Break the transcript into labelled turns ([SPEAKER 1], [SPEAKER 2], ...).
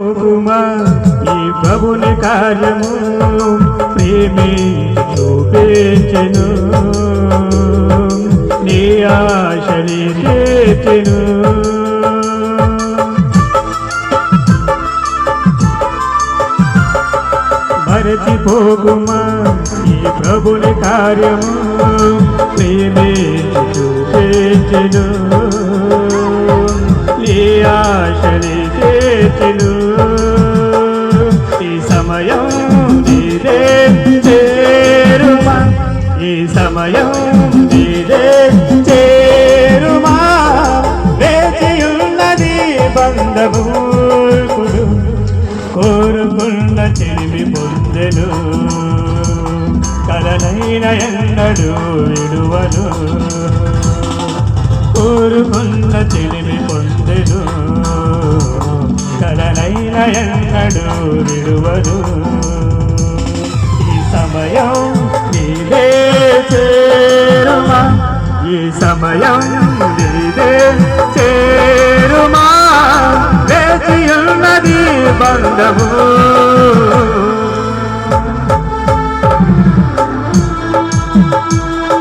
[SPEAKER 1] ప్రభుమా ఈ ప్రభుని కార్యము ప్రేమే చూపించెను నీ ఆశని చేచెను. పోగుమా ఈ ప్రభుని కార్యము ప్రేమే చూపించెను సమయం నీదే చేరుమా ఈ సమయం నీదే చేరుమా వేచియున్నది బంధము కోరుకున్న చెలిమి పొందెను. కలనైన ఎన్నడు విడువను. కోరుకున్న చెలిమి ಕರುಣೆಯನ್ನಡು ನಿಡುವರು ಈ ಸಮಯ ನೀವೇ ಸೇರುವ ಈ ಸಮಯ ನೀವೇ ಸೇರುವ ಬೇಸಿಯುನ್ನದಿ ಬಂದವು Thank you.